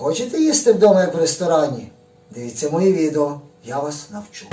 Хочете їсти вдома як в ресторані? Дивіться мої відео, я вас навчу.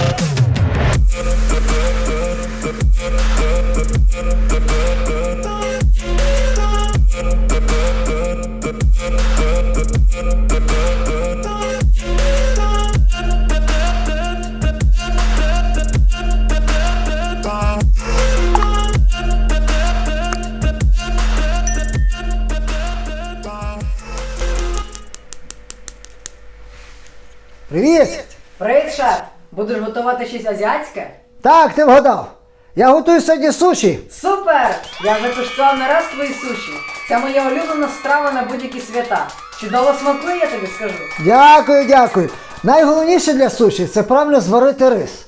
Будеш готувати щось азіатське? Так, ти вгадав. Я готую сьогодні суші. Супер! Я вже куштував не раз твої суші. Це моя улюблена страва на будь-які свята. Чудово смакує, я тобі скажу. Дякую, дякую. Найголовніше для суші це правильно зварити рис,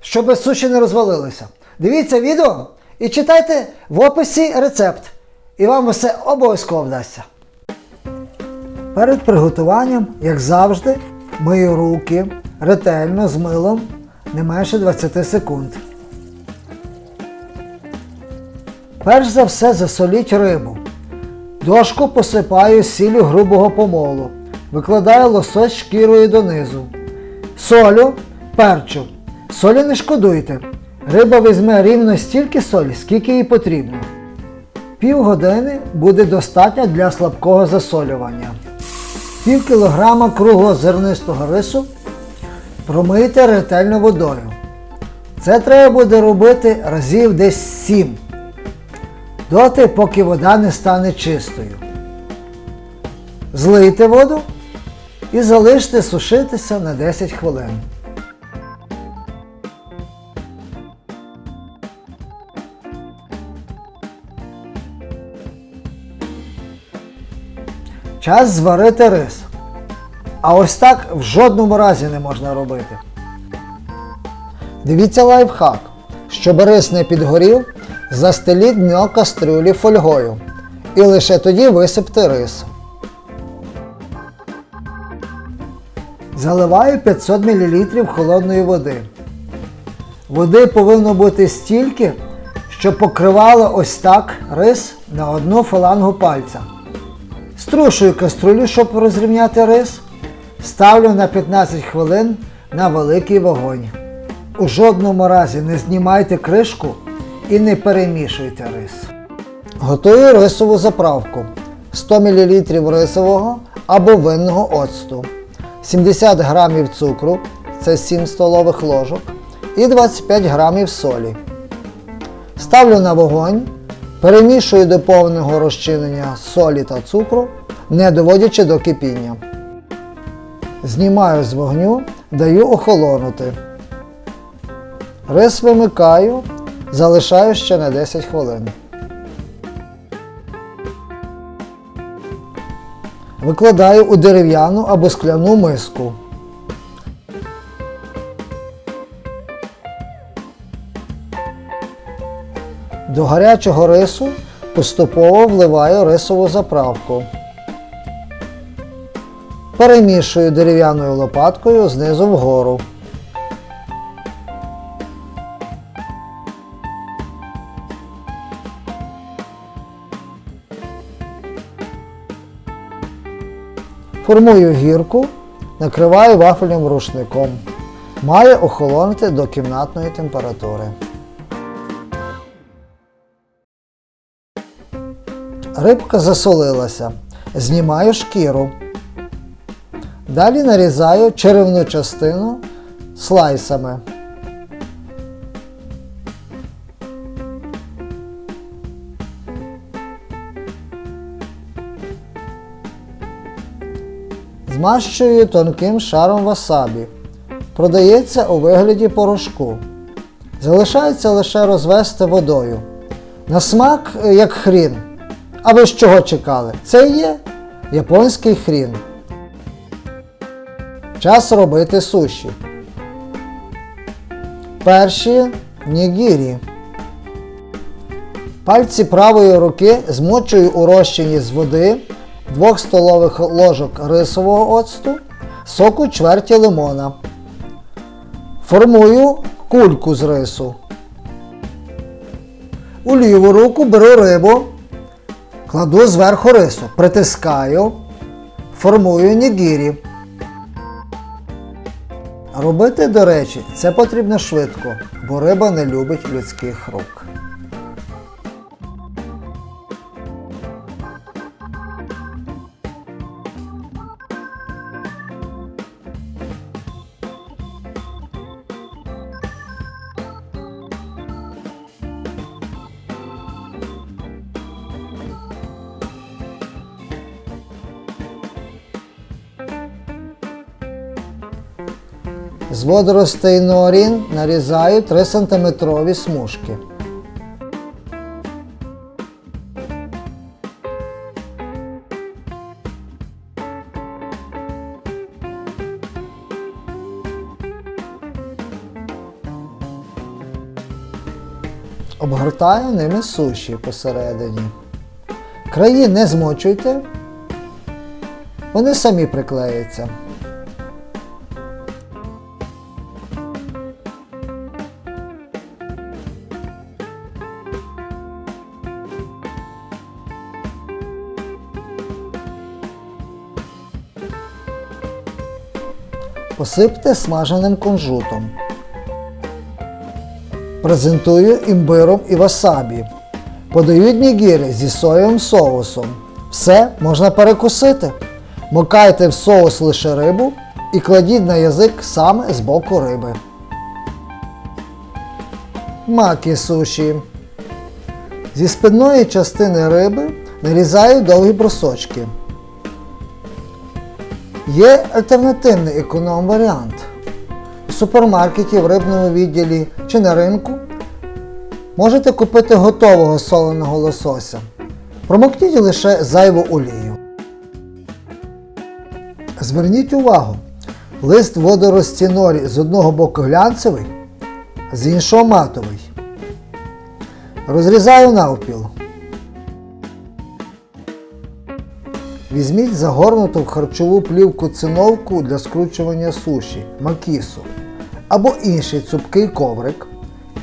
щоб суші не розвалилися. Дивіться відео і читайте в описі рецепт. І вам усе обов'язково вдасться. Перед приготуванням, як завжди, мию руки ретельно з милом не менше 20 секунд. Перш за все засоліть рибу. Дошку посипаю сіллю грубого помолу. Викладаю лосось шкірою донизу. Солю, перчу. Солі не шкодуйте. Риба візьме рівно стільки солі, скільки їй потрібно. Півгодини буде достатньо для слабкого засолювання. Пів кілограма круглого зернистого рису промийте ретельно водою. Це треба буде робити разів десь 7 доти, поки вода не стане чистою. Злийте воду і залиште сушитися на 10 хвилин. Час зварити рис. А ось так в жодному разі не можна робити. Дивіться лайфхак. Щоб рис не підгорів, застеліть дно кастрюлі фольгою. І лише тоді висипте рис. Заливаю 500 мл холодної води. Води повинно бути стільки, щоб покривало ось так рис на одну фалангу пальця. Струшую каструлю, щоб розрівняти рис. Ставлю на 15 хвилин на великий вогонь. У жодному разі не знімайте кришку і не перемішуйте рис. Готую рисову заправку. 100 мл рисового або винного оцту, 70 г цукру, це 7 столових ложок, і 25 г солі. Ставлю на вогонь, перемішую до повного розчинення солі та цукру, не доводячи до кипіння. Знімаю з вогню, даю охолонути. Рис вимикаю, залишаю ще на 10 хвилин. Викладаю у дерев'яну або скляну миску. До гарячого рису поступово вливаю рисову заправку. Перемішую дерев'яною лопаткою знизу вгору. Формую гірку, накриваю вафельним рушником. Має охолонути до кімнатної температури. Рибка засолилася. Знімаю шкіру. Далі нарізаю черевну частину слайсами. Змащую тонким шаром васабі. Продається у вигляді порошку. Залишається лише розвести водою. На смак е, як хрін. А ви з чого чекали? Це є японський хрін. Час робити суші. Перші нігірі. Пальці правої руки змочую у розчині з води 2 столових ложок рисового оцту, соку чверті лимона. Формую кульку з рису. У ліву руку беру рибу, кладу зверху рису, притискаю, формую нігірі. Робити, до речі, це потрібно швидко, бо риба не любить людських рук. З водоростей норін нарізаю 3 см смужки. Обгортаю ними суші посередині. Краї не змочуйте, вони самі приклеються. Посипте смаженим кунжутом. Презентую імбиром і васабі. Подають нігіри зі соєвим соусом. Все можна перекусити. Мокайте в соус лише рибу і кладіть на язик саме з боку риби. Макі суші. Зі спинної частини риби нарізаю довгі брусочки. Є альтернативний економ-варіант. У супермаркеті, в рибному відділі чи на ринку можете купити готового соленого лосося. Промокніть лише зайву олію. Зверніть увагу, лист водорості норі з одного боку глянцевий, з іншого матовий. Розрізаю навпіл. Візьміть загорнуту в харчову плівку циновку для скручування суші, макісу або інший цупкий коврик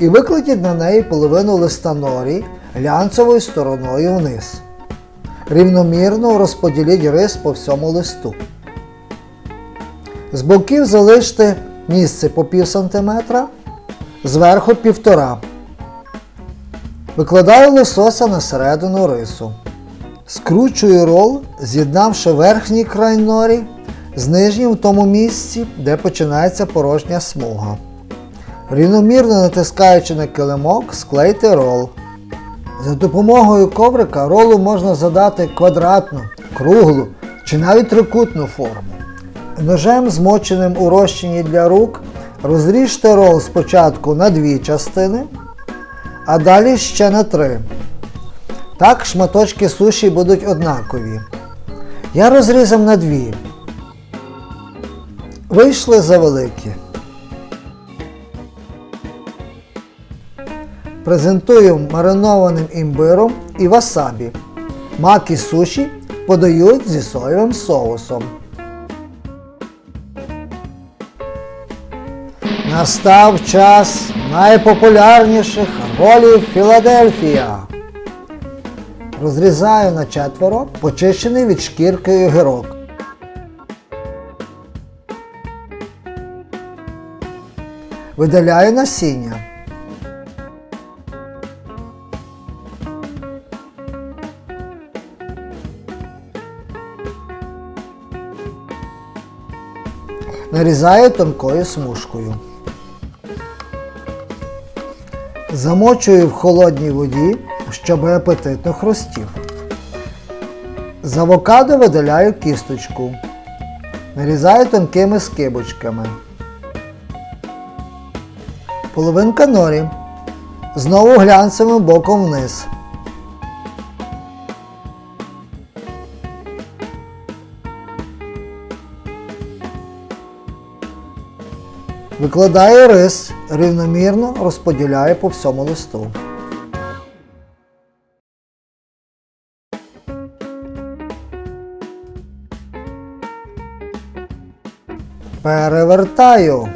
і викладіть на неї половину листа норі глянцевою стороною вниз. Рівномірно розподіліть рис по всьому листу. З боків залиште місце по пів сантиметра, зверху півтора. Викладаю лосося на середину рису. Скручую рол, з'єднавши верхній край норі з нижнім в тому місці, де починається порожня смуга. Рівномірно натискаючи на килимок, склейте рол. За допомогою коврика ролу можна задати квадратну, круглу чи навіть трикутну форму. Ножем, змоченим у розчині для рук, розріжте рол спочатку на дві частини, а далі ще на три. Так шматочки суші будуть однакові. Я розрізав на дві. Вийшли завеликі. Презентую маринованим імбиром і васабі. Маки суші подають зі соєвим соусом. Настав час найпопулярніших ролів Філадельфія. Розрізаю на четверо почищений від шкірки огірок. Видаляю насіння. Нарізаю тонкою смужкою. Замочую в холодній воді, щоб апетитно хрустів. З авокадо видаляю кісточку. Нарізаю тонкими скибочками. Половинка норі. Знову глянцевим боком вниз. Викладаю рис, рівномірно розподіляю по всьому листу. Перевертаю.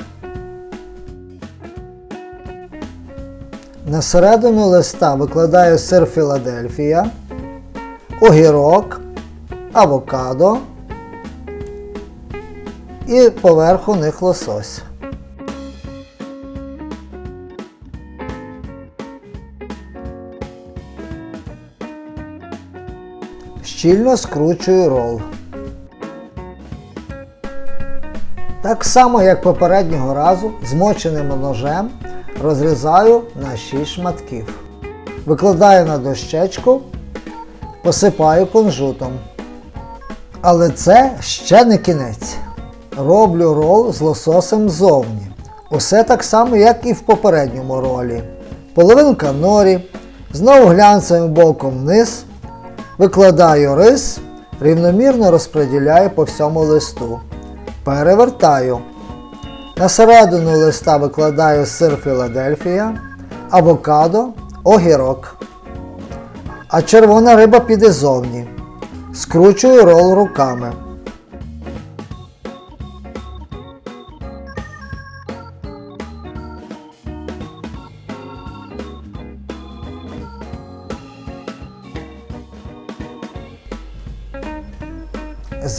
На середину листа викладаю сир Філадельфія, огірок, авокадо і поверху них лосось. Щільно скручую рол. Так само, як попереднього разу, змоченим ножем розрізаю на 6 шматків. Викладаю на дощечку, посипаю кунжутом. Але це ще не кінець. Роблю рол з лососем ззовні. Усе так само, як і в попередньому ролі. Половинка норі, знову глянцевим боком вниз, викладаю рис, рівномірно розподіляю по всьому листу. Перевертаю. На середину листа викладаю сир Філадельфія, авокадо, огірок. А червона риба піде зовні. Скручую рол руками.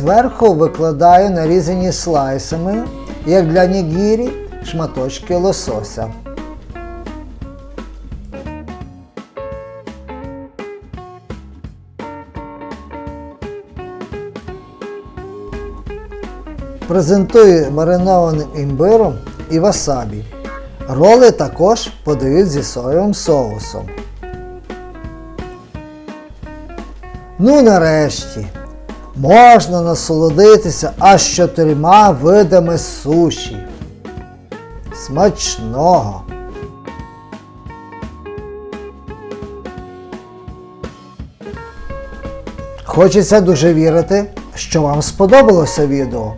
Зверху викладаю нарізані слайсами, як для нігірі, шматочки лосося. Презентую маринованим імбиром і васабі. Роли також подають зі соєвим соусом. Ну нарешті можна насолодитися аж чотирма видами суші. Смачного! Хочеться дуже вірити, що вам сподобалося відео.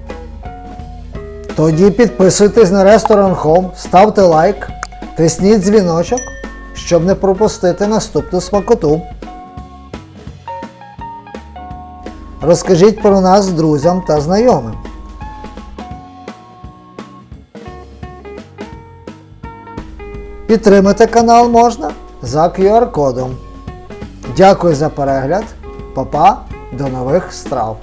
Тоді підписуйтесь на ресторан Home, ставте лайк, тисніть дзвіночок, щоб не пропустити наступну смакоту. Розкажіть про нас друзям та знайомим. Підтримати канал можна за QR-кодом. Дякую за перегляд. Па-па, до нових страв!